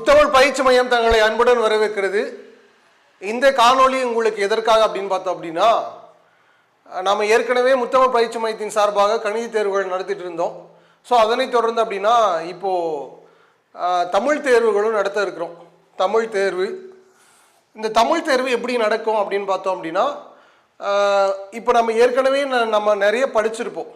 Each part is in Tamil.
முத்தமிழ் பயிற்சி மையம் தங்களை அன்புடன் வரவேற்கிறது. இந்த காணொளி உங்களுக்கு எதற்காக அப்படின்னு பார்த்தோம் அப்படின்னா நாம் ஏற்கனவே முத்தமிழ் பயிற்சி மையத்தின் சார்பாக கணித தேர்வுகள் நடத்திட்டு இருந்தோம். ஸோ அதனை தொடர்ந்து அப்படின்னா இப்போது தமிழ் தேர்வுகளும் நடத்த இருக்கிறோம். தமிழ் தேர்வு. இந்த தமிழ் தேர்வு எப்படி நடக்கும் அப்படின்னு பார்த்தோம் அப்படின்னா இப்போ நம்ம ஏற்கனவே ந- நம்ம நிறைய படிச்சிருப்போம்.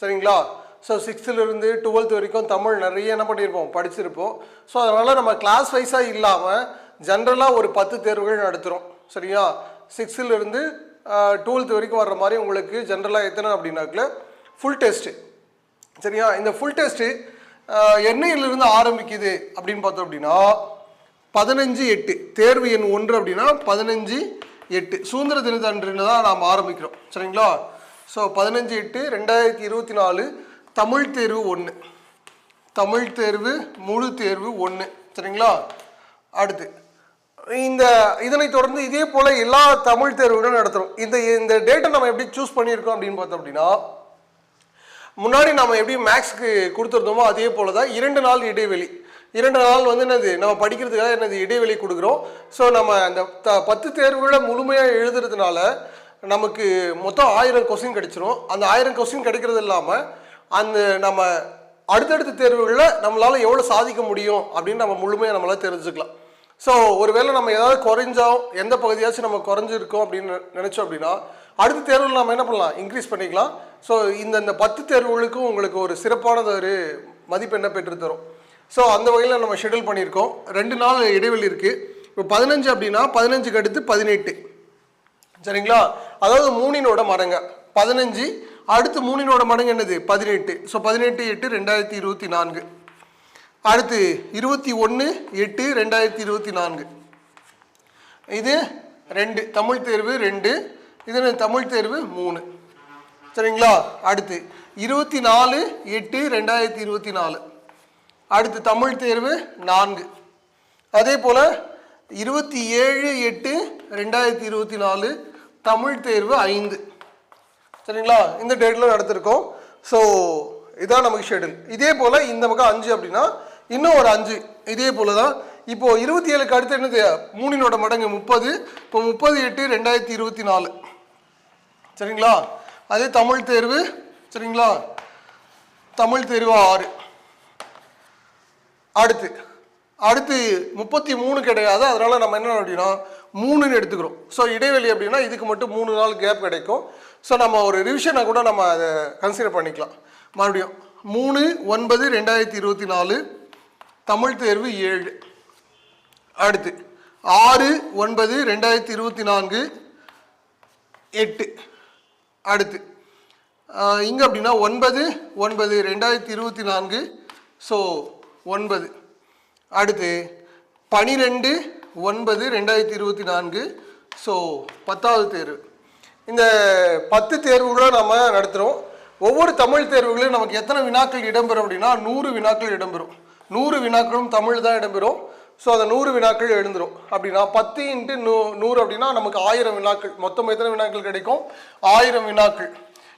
சரிங்களா? ஸோ சிக்ஸ்த்துலேருந்து டுவெல்த் வரைக்கும் தமிழ் நிறைய என்ன பண்ணியிருப்போம் படிச்சிருப்போம். ஸோ அதனால் நம்ம கிளாஸ் வைஸாக இல்லாமல் ஜென்ரலாக ஒரு பத்து தேர்வுகள் நடத்துகிறோம் சரியா? சிக்ஸ்த்துலேருந்து டுவெல்த் வரைக்கும் வர்ற மாதிரி உங்களுக்கு ஜென்ரலாக எத்தனை அப்படின்னாக்கில் ஃபுல் டெஸ்ட்டு சரியா? இந்த ஃபுல் டெஸ்ட்டு என்னையிலிருந்து ஆரம்பிக்குது அப்படின்னு பார்த்தோம் அப்படின்னா பதினஞ்சு எட்டு. தேர்வு எண் ஒன்று அப்படின்னா பதினஞ்சு எட்டு. சுதந்திர தினத்தன்று தான் நாம் ஆரம்பிக்கிறோம். சரிங்களா? ஸோ பதினஞ்சு எட்டு ரெண்டாயிரத்தி இருபத்தி நாலு தமிழ் தேர்வு ஒன்று தமிழ் தேர்வு முழு தேர்வு ஒன்று சரிங்களா? அடுத்து. இந்த இதனை தொடர்ந்து இதே போல் எல்லா தமிழ் தேர்வுகளும் நடத்துகிறோம் இந்த இந்த டேட்டை நம்ம எப்படி சூஸ் பண்ணியிருக்கோம் அப்படின்னு பார்த்தோம் அப்படின்னா முன்னாடி நம்ம எப்படி மேக்ஸ்க்கு கொடுத்துருந்தோமோ அதே போல தான் இரண்டு நாள் இடைவெளி. இரண்டு நாள் வந்து என்னது நம்ம படிக்கிறதுக்காக என்னது இடைவெளி கொடுக்குறோம். ஸோ நம்ம அந்த த பத்து தேர்வுகளை முழுமையாக எழுதுறதுனால நமக்கு மொத்தம் ஆயிரம் கொஸ்டின் கிடைச்சிரும். அந்த ஆயிரம் கொஸ்டின் கிடைக்கிறது இல்லாமல் அந்த நம்ம அடுத்தடுத்த தேர்வுகளில் நம்மளால் எவ்வளோ சாதிக்க முடியும் அப்படின்னு நம்ம முழுமையாக நம்மளால் தெரிஞ்சுக்கலாம். ஸோ ஒருவேளை நம்ம ஏதாவது குறைஞ்சோம் எந்த பகுதியாச்சும் நம்ம குறைஞ்சிருக்கோம் அப்படின்னு நினச்சோம் அப்படின்னா அடுத்த தேர்வில் நம்ம என்ன பண்ணலாம்? இன்க்ரீஸ் பண்ணிக்கலாம். ஸோ இந்த இந்த பத்து தேர்வுகளுக்கும் உங்களுக்கு ஒரு சிறப்பானது ஒரு மதிப்பெண்ணை பெற்று தரும்? ஸோ அந்த வகையில் நம்ம ஷெடியூல் பண்ணியிருக்கோம். ரெண்டு நாள் இடைவெளி இருக்குது இப்போ பதினஞ்சு அப்படின்னா பதினஞ்சுக்கு அடுத்து பதினெட்டு. சரிங்களா? அதாவது மூணினோட மடங்க. பதினஞ்சு அடுத்து மூணினோட மடங்கு என்னது? பதினெட்டு. ஸோ பதினெட்டு எட்டு ரெண்டாயிரத்தி இருபத்தி நான்கு. அடுத்து இருபத்தி ஒன்று எட்டு ரெண்டாயிரத்தி இருபத்தி நான்கு. இது ரெண்டு. தமிழ் தேர்வு ரெண்டு. இது தமிழ் தேர்வு மூணு. சரிங்களா? அடுத்து இருபத்தி நாலு எட்டு ரெண்டாயிரத்தி இருபத்தி நாலு. அடுத்து தமிழ் தேர்வு நான்கு. அதே போல் இருபத்தி ஏழு எட்டு ரெண்டாயிரத்தி இருபத்தி நாலு தமிழ் தேர்வு ஐந்து. சரிங்களா? இந்த டேட்டில் நடத்திருக்கோம். ஸோ இதான் நமக்கு ஷெடியூல் இதே போல் இந்த பக்கம் அஞ்சு அப்படின்னா இன்னும் ஒரு அஞ்சு. இதே போல் தான் இப்போது இருபத்தி ஏழுக்கு அடுத்து என்னது? மூணினோட மடங்கு முப்பது. இப்போ முப்பது எட்டு ரெண்டாயிரத்தி இருபத்தி நாலு. சரிங்களா? அதே தமிழ் தேர்வு. சரிங்களா? தமிழ் தேர்வு ஆறு. அடுத்து அடுத்து முப்பத்தி மூணு கிடையாது. அதனால் நம்ம என்ன அப்படின்னா மூணுன்னு எடுத்துக்கிறோம். ஸோ இடைவெளி அப்படின்னா இதுக்கு மட்டும் மூணு நாள் கேப் கிடைக்கும். ஸோ நம்ம ஒரு ரிவிஷனை கூட நம்ம அதை கன்சிடர் பண்ணிக்கலாம். மறுபடியும் மூணு ஒன்பது ரெண்டாயிரத்தி இருபத்தி நாலு தமிழ் தேர்வு ஏழு. அடுத்து ஆறு ஒன்பது ரெண்டாயிரத்தி இருபத்தி நான்கு எட்டு. அடுத்து இங்கே அப்படின்னா ஒன்பது ஒன்பது ரெண்டாயிரத்தி இருபத்தி நான்கு ஸோ ஒன்பது. அடுத்து பனிரெண்டு ஒன்பது ரெண்டாயிரத்தி இருபத்தி நான்கு ஸோ பத்தாவது தேர்வு. இந்த பத்து தேர்வுகளை நம்ம நடத்துகிறோம் ஒவ்வொரு தமிழ் தேர்வுகளையும் நமக்கு எத்தனை வினாக்கள் இடம்பெறும் அப்படின்னா நூறு வினாக்கள் இடம்பெறும். நூறு வினாக்களும் தமிழ் தான் இடம்பெறும். ஸோ அந்த நூறு வினாக்கள் எழுந்துரும். அப்படின்னா பத்து இன்ட்டு நூ நூறு அப்படின்னா நமக்கு ஆயிரம் வினாக்கள். மொத்தம் எத்தனை வினாக்கள் கிடைக்கும்? ஆயிரம் வினாக்கள்.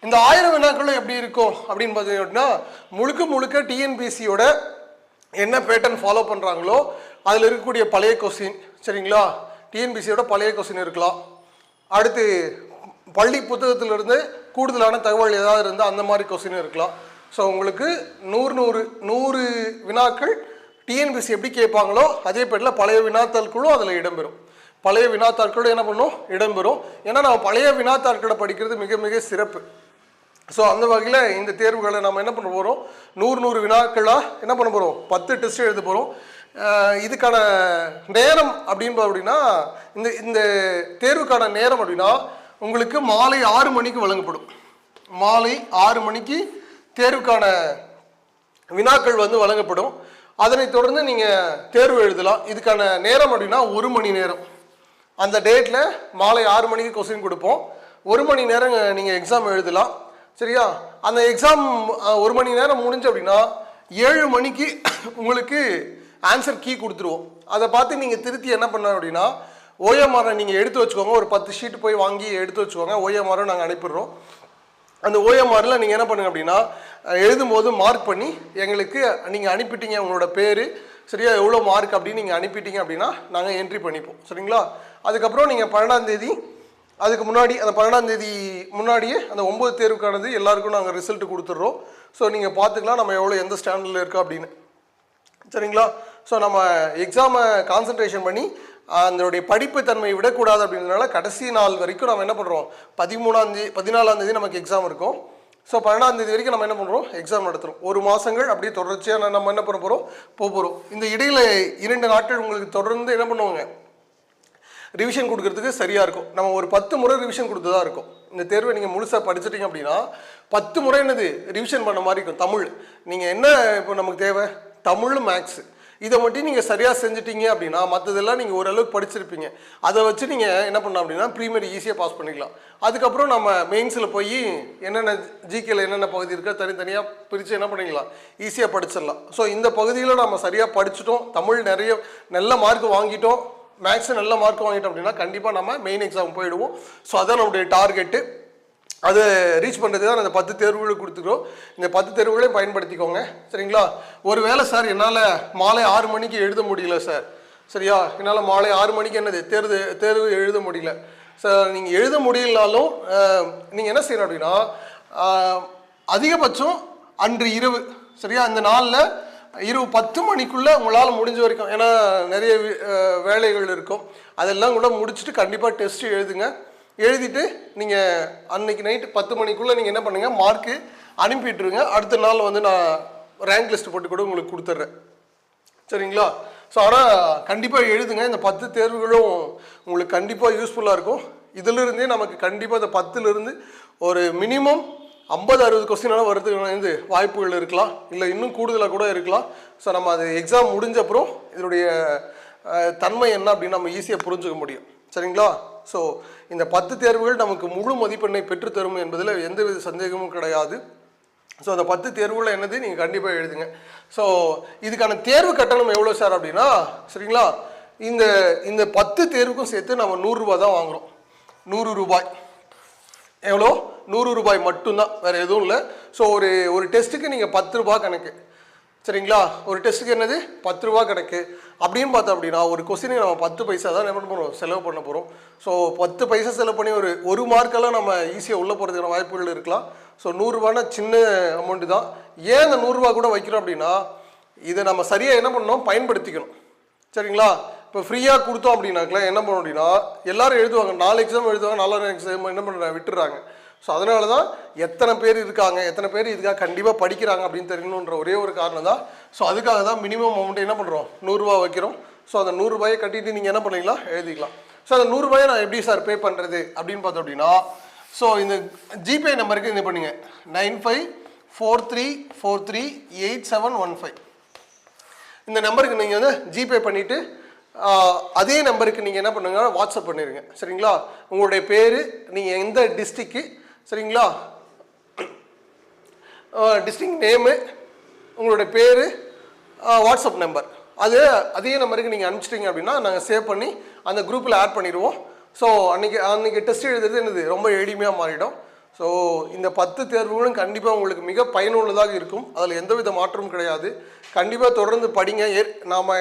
இந்த ஆயிரம் வினாக்களும் எப்படி இருக்கும் அப்படின்னு பார்த்தீங்க அப்படின்னா முழுக்க முழுக்க டிஎன்பிசியோட என்ன பேட்டர்ன் ஃபாலோ பண்ணுறாங்களோ அதில் இருக்கக்கூடிய பழைய கொஸ்டின் சரிங்களா? டிஎன்பிசியோட பழைய கொஸ்டின் இருக்கலாம். அடுத்து பள்ளி புத்தகத்திலிருந்து கூடுதலான தகவல் ஏதாவது இருந்தால் அந்த மாதிரி கொஸ்டின் இருக்கலாம். ஸோ உங்களுக்கு நூறு நூறு நூறு வினாக்கள் டிஎன்பிசி எப்படி கேட்பாங்களோ அதே பேரில் பழைய வினாத்தாள்களும் அதில் இடம்பெறும். பழைய வினாத்தாள்களும் என்ன பண்ணும்? இடம்பெறும். ஏன்னா நம்ம பழைய வினாத்தாட்களை படிக்கிறது மிக மிக சிறப்பு. ஸோ அந்த வகையில் இந்த தேர்வுகளை நம்ம என்ன பண்ண போகிறோம் நூறு நூறு வினாக்களாக என்ன பண்ண போகிறோம் பத்து டெஸ்ட் எழுத போகிறோம் இதுக்கான நேரம் அப்படின்னு பார்த்தோம் அப்படின்னா இந்த இந்த தேர்வுக்கான நேரம் அப்படின்னா உங்களுக்கு மாலை ஆறு மணிக்கு வழங்கப்படும். மாலை ஆறு மணிக்கு தேர்வுக்கான வினாக்கள் வந்து வழங்கப்படும். அதனைத் தொடர்ந்து நீங்கள் தேர்வு எழுதலாம். இதுக்கான நேரம் அப்படின்னா ஒரு மணி நேரம். அந்த டேட்டில் மாலை ஆறு மணிக்கு கொஸ்டின் கொடுப்போம். ஒரு மணி நேரம் நீங்கள் எக்ஸாம் எழுதலாம். சரியா? அந்த எக்ஸாம் ஒரு மணி நேரம் முடிஞ்சு அப்படின்னா ஏழு மணிக்கு உங்களுக்கு ஆன்சர் கீ கொடுத்துருவோம். அதை பார்த்து நீங்கள் திருத்தி என்ன பண்ண அப்படின்னா ஓஎம்ஆரை நீங்கள் எடுத்து வச்சுக்கோங்க. ஒரு பத்து ஷீட் போய் வாங்கி எடுத்து வச்சுக்கோங்க. ஓஎம்ஆரை நாங்கள் அனுப்பிடுறோம். அந்த ஓஎம்ஆரில் நீங்கள் என்ன பண்ணுங்க அப்படின்னா எழுதும்போது மார்க் பண்ணி எங்களுக்கு நீங்கள் அனுப்பிட்டீங்க உங்களோட பேர். சரியா? எவ்வளோ மார்க் அப்படின்னு நீங்கள் அனுப்பிட்டீங்க அப்படின்னா நாங்கள் என்ட்ரி பண்ணிப்போம். சரிங்களா? அதுக்கப்புறம் நீங்கள் பன்னெண்டாம் தேதி அதுக்கு முன்னாடி அந்த பன்னெண்டாம் தேதி முன்னாடியே அந்த ஒம்பது தேர்வுக்கானது எல்லாருக்கும் நாங்கள் ரிசல்ட் கொடுத்துட்றோம். ஸோ நீங்கள் பார்த்துக்கலாம் நம்ம எவ்வளோ எந்த ஸ்டாண்டர்டில் இருக்கோம் அப்படின்னு. சரிங்களா? ஸோ நம்ம எக்ஸாமை கான்சன்ட்ரேஷன் பண்ணி அதனுடைய படிப்பு தன்மையை விடக்கூடாது அப்படின்றதுனால கடைசி நாள் வரைக்கும் நம்ம என்ன பண்ணுறோம் பதிமூணாந்தேதி பதினாலாந்தேதி நமக்கு எக்ஸாம் இருக்கும். ஸோ பன்னெண்டாந்தேதி வரைக்கும் நம்ம என்ன பண்ணுறோம் எக்ஸாம் நடத்துகிறோம் ஒரு மாதங்கள் அப்படியே தொடர்ச்சியாக நம்ம என்ன பண்ண போகிறோம் போக போகிறோம் இந்த இடையில இரண்டு நாட்கள் உங்களுக்கு தொடர்ந்து என்ன பண்ணுவாங்க? ரிவிஷன் கொடுக்கறதுக்கு சரியாக இருக்கும். நம்ம ஒரு பத்து முறை ரிவிஷன் கொடுத்து தான் இருக்கும். இந்த தேர்வை நீங்கள் முழுசாக படிச்சிட்டிங்க அப்படின்னா பத்து முறை என்னது? ரிவிஷன் பண்ண மாதிரி இருக்கும். தமிழ். நீங்கள் என்ன இப்போ நமக்கு தேவை? தமிழ் மேக்ஸு இதை மட்டும் நீங்கள் சரியாக செஞ்சுட்டீங்க அப்படின்னா மற்றதெல்லாம் நீங்கள் ஓரளவுக்கு படிச்சிருப்பீங்க. அதை வச்சு நீங்கள் என்ன பண்ணலாம் அப்படின்னா ப்ரீமியர் ஈஸியாக பாஸ் பண்ணிக்கலாம். அதுக்கப்புறம் நம்ம மெயின்ஸில் போய் என்னென்ன ஜிகேல என்னென்ன பகுதி இருக்கோ தனித்தனியாக பிரித்து என்ன பண்ணிக்கலாம்? ஈஸியாக படிச்சிடலாம். ஸோ இந்த பகுதியில் நம்ம சரியாக படிச்சிட்டோம். தமிழ் நிறைய நல்ல மார்க் வாங்கிட்டோம். மேக்ஸ் நல்ல மார்க் வாங்கிட்டோம் அப்படின்னா கண்டிப்பாக நம்ம மெயின் எக்ஸாம் போயிடுவோம். ஸோ அதான் நம்முடைய டார்கெட்டு அதை ரீச் பண்ணுறதுக்கு தான் அந்த பத்து தேர்வுகளை கொடுத்துக்கிறோம். இந்த பத்து தேர்வுகளையும் பயன்படுத்திக்கோங்க. சரிங்களா? ஒரு வேளை சார் என்னால் மாலை ஆறு மணிக்கு எழுத முடியல சார். சரியா? என்னால் மாலை ஆறு மணிக்கு என்னது? தேர்வு தேர்வு எழுத முடியல. சார் நீங்கள் எழுத முடியலனாலும் நீங்கள் என்ன செய்யணும் அப்படின்னா அதிகபட்சம் அன்று இரவு சரியா? அந்த நாளில் இரவு பத்து மணிக்குள்ளே உங்களால் முடிஞ்ச வரைக்கும் ஏன்னா நிறைய வேலைகள் இருக்கும். அதெல்லாம் கூட முடிச்சுட்டு கண்டிப்பாக டெஸ்ட் எழுதுங்க. எழுதிட்டு நீங்கள் அன்னைக்கு நைட்டு பத்து மணிக்குள்ளே நீங்கள் என்ன பண்ணுங்கள் மார்க்கு அனுப்பிட்டுருங்க. அடுத்த நாள் வந்து நான் ரேங்க் லிஸ்ட் போட்டு கூட உங்களுக்கு கொடுத்துட்றேன். சரிங்களா? ஸோ ஆனால் கண்டிப்பாக எழுதுங்க. இந்த பத்து தேர்வுகளும் உங்களுக்கு கண்டிப்பாக யூஸ்ஃபுல்லாக இருக்கும். இதிலிருந்தே நமக்கு கண்டிப்பாக இந்த பத்துலேருந்து ஒரு மினிமம் ஐம்பது அறுபது கொஸ்டினால வரதுக்கு வந்து வாய்ப்புகள் இருக்கலாம். இல்லை இன்னும் கூடுதலாக கூட இருக்கலாம். ஸோ நம்ம அது எக்ஸாம் முடிஞ்ச அப்புறம் இதனுடைய தன்மை என்ன அப்படின்னு நம்ம ஈஸியாக புரிஞ்சுக்க முடியும். சரிங்களா? ஸோ இந்த பத்து தேர்வுகள் நமக்கு முழு மதிப்பெண்ணை பெற்றுத்தரும் என்பதில் எந்தவித சந்தேகமும் கிடையாது. ஸோ அந்த பத்து தேர்வுகளை என்னது நீங்கள் கண்டிப்பாக எழுதுங்க. ஸோ இதுக்கான தேர்வு கட்டணம் எவ்வளோ சார் அப்படின்னா சரிங்களா? இந்த இந்த பத்து தேர்வுக்கும் சேர்த்து நம்ம நூறுரூவா தான் வாங்குகிறோம் நூறு ரூபாய். எவ்வளோ? நூறு ரூபாய் மட்டும்தான். வேறு எதுவும் இல்லை. ஸோ ஒரு ஒரு டெஸ்ட்டுக்கு நீங்கள் பத்து ரூபாய் கணக்கு. சரிங்களா? ஒரு டெஸ்ட்டுக்கு என்னது? பத்து ரூபா கணக்கு. அப்படின்னு பார்த்தோம் அப்படின்னா ஒரு கொஸ்டினுக்கு நம்ம பத்து பைசா தான் என்ன பண்ண போகிறோம் செலவு பண்ண போகிறோம் ஸோ பத்து பைசா செலவு பண்ணி ஒரு ஒரு மார்க்கெல்லாம் நம்ம ஈஸியாக உள்ளே போகிறதுக்கான வாய்ப்புகள் இருக்கலாம். ஸோ நூறுரூவானா சின்ன அமௌண்ட்டு தான். ஏன் அந்த நூறுரூவா கூட வைக்கிறோம் அப்படின்னா இதை நம்ம சரியாக என்ன பண்ணணும்? பயன்படுத்திக்கணும். சரிங்களா? இப்போ ஃப்ரீயாக கொடுத்தோம் அப்படின்னாக்கலாம் என்ன பண்ணோம் அப்படின்னா எல்லாரும் எழுதுவாங்க. நாலு எக்ஸாம் எழுதுவாங்க நாலு எக்ஸாம் என்ன பண்ணுறாங்க விட்டுறாங்க. ஸோ அதனால தான் எத்தனை பேர் இருக்காங்க எத்தனை பேர் இதுக்காக கண்டிப்பாக படிக்கிறாங்க அப்படின்னு தெரியணுன்ற ஒரே ஒரு காரணம் தான் ஸோ அதுக்காக தான் மினிமம் அமௌண்ட் என்ன பண்ணுறோம் நூறுரூவா வைக்கிறோம். ஸோ அந்த நூறுரூபாயை கட்டிட்டு நீங்கள் என்ன பண்ணிக்கலாம் எழுதிக்கலாம். ஸோ அந்த நூறுரூபாயை நான் எப்படி சார் பே பண்ணுறது அப்படின்னு பார்த்தோம் அப்படின்னா ஸோ இந்த ஜிபே நம்பருக்கு இது பண்ணுங்க. Nine five four three four three eight seven one five. இந்த நம்பருக்கு நீங்கள் வந்து ஜிபே பண்ணிவிட்டு அதே நம்பருக்கு நீங்கள் என்ன பண்ணுங்க? வாட்ஸ்அப் பண்ணிடுங்க சரிங்களா? உங்களுடைய பேர் நீங்கள் எந்த டிஸ்ட்ரிக்கு சரிங்களா? டிஸ்டிங் நேமு உங்களுடைய பேர் வாட்ஸ்அப் நம்பர் அது அதே நம்பருக்கு நீங்கள் அனுப்பிச்சிட்டிங்க அப்படின்னா நாங்கள் சேவ் பண்ணி அந்த குரூப்பில் ஆட் பண்ணிடுவோம். ஸோ அன்றைக்கி அன்றைக்கி டெஸ்ட் எழுதுறது என்னது? ரொம்ப எளிமையாக மாறிடும். ஸோ இந்த பத்து தேர்வுகளும் கண்டிப்பாக உங்களுக்கு மிக பயனுள்ளதாக இருக்கும். அதில் எந்தவித மாற்றமும் கிடையாது. கண்டிப்பாக தொடர்ந்து படிங்க. ஏ நாம்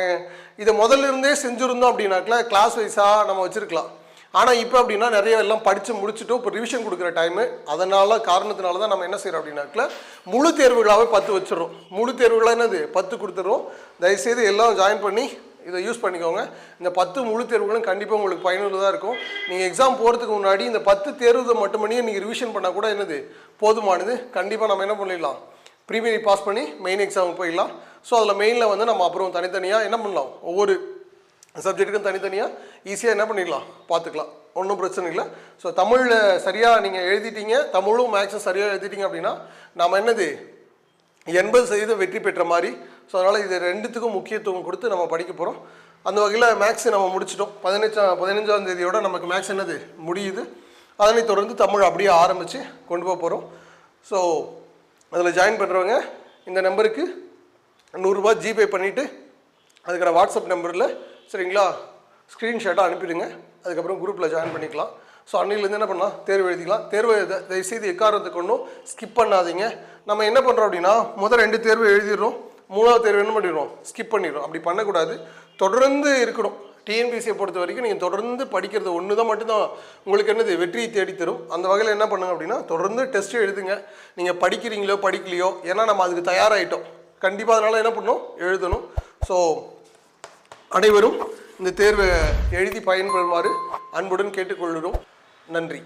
இதை முதல்ல இருந்தே செஞ்சுருந்தோம் அப்படின்னாக்கல கிளாஸ் வைஸாக நம்ம வச்சுருக்கலாம். ஆனால் இப்போ அப்படின்னா நிறைய எல்லாம் படித்து முடிச்சுட்டு இப்போ ரிவிஷன் கொடுக்குற டைமு அதனால் காரணத்தினால தான் நம்ம என்ன செய்கிறோம் அப்படின்னாக்கில் முழு தேர்வுகளாகவே பத்து வச்சிடுறோம். முழு தேர்வுகளாக என்னது? பத்து கொடுத்துட்றோம். தயவுசெய்து எல்லாம் ஜாயின் பண்ணி இதை யூஸ் பண்ணிக்கோங்க. இந்த பத்து முழு தேர்வுகளும் கண்டிப்பாக உங்களுக்கு பயனுள்ளதாக இருக்கும். நீங்கள் எக்ஸாம் போகிறதுக்கு முன்னாடி இந்த பத்து தேர்வுதை மட்டுமே நீங்கள் ரிவிஷன் பண்ணால் கூட என்னது? போதுமானது. கண்டிப்பாக நம்ம என்ன பண்ணிடலாம்? ப்ரீமியரி பாஸ் பண்ணி மெயின் எக்ஸாமுக்கு போயிடலாம். ஸோ அதில் மெயினில் வந்து நம்ம அப்புறம் தனித்தனியாக என்ன பண்ணலாம்? ஒவ்வொரு சப்ஜெக்ட்டுக்கும் தனித்தனியாக ஈஸியாக என்ன பண்ணிடலாம்? பார்த்துக்கலாம். ஒன்றும் பிரச்சனை இல்லை. ஸோ தமிழில் சரியாக நீங்கள் எழுதிட்டீங்க தமிழும் மேக்ஸும் சரியாக எழுதிட்டீங்க அப்படின்னா நம்ம என்னது? எண்பது சதவீதம் வெற்றி பெற்ற மாதிரி. ஸோ அதனால் இது ரெண்டுத்துக்கும் முக்கியத்துவம் கொடுத்து நம்ம படிக்க போகிறோம் அந்த வகையில் மேக்ஸ் நம்ம முடிச்சிட்டோம். பதினஞ்சாம் பதினஞ்சாம் தேதியோட நமக்கு மேக்ஸ் என்னது? முடியுது. அதனை தொடர்ந்து தமிழ் அப்படியே ஆரம்பித்து கொண்டு போக போகிறோம் ஸோ அதில் ஜாயின் பண்ணுறவங்க இந்த நம்பருக்கு நூறுரூவா ஜிபே பண்ணிவிட்டு அதுக்கான வாட்ஸ்அப் நம்பரில் சரிங்களா? ஸ்க்ரீன்ஷாட்டாக அனுப்பிடுங்க. அதுக்கப்புறம் குரூப்பில் ஜாயின் பண்ணிக்கலாம். ஸோ அன்னையிலேருந்து என்ன பண்ணலாம்? தேர்வு எழுதிக்கலாம். தேர்வு தயவு தயவுசெய்து எக்காரணத்துக்கு ஒன்றும் ஸ்கிப் பண்ணாதீங்க. நம்ம என்ன பண்ணுறோம் அப்படின்னா முதல் ரெண்டு தேர்வு எழுதிடுறோம். மூணாவது தேர்வு என்ன பண்ணிடுவோம் ஸ்கிப் பண்ணிடுறோம். அப்படி பண்ணக்கூடாது. தொடர்ந்து இருக்கணும். டிஎன்பிசியை பொறுத்த வரைக்கும் நீங்கள் தொடர்ந்து படிக்கிறது ஒன்று தான் மட்டும்தான் உங்களுக்கு என்னது? வெற்றியை தேடித்தரும். அந்த வகையில் என்ன பண்ணுங்க அப்படின்னா தொடர்ந்து டெஸ்ட்டு எழுதுங்க. நீங்கள் படிக்கிறீங்களோ படிக்கலையோ ஏன்னா நம்ம அதுக்கு தயாராகிட்டோம் கண்டிப்பாக அதனால் என்ன பண்ணணும்? எழுதணும். ஸோ அனைவரும் இந்த தேர்வை எழுதி பயன்பெறுமாறு அன்புடன் கேட்டுக்கொள்கிறோம். நன்றி.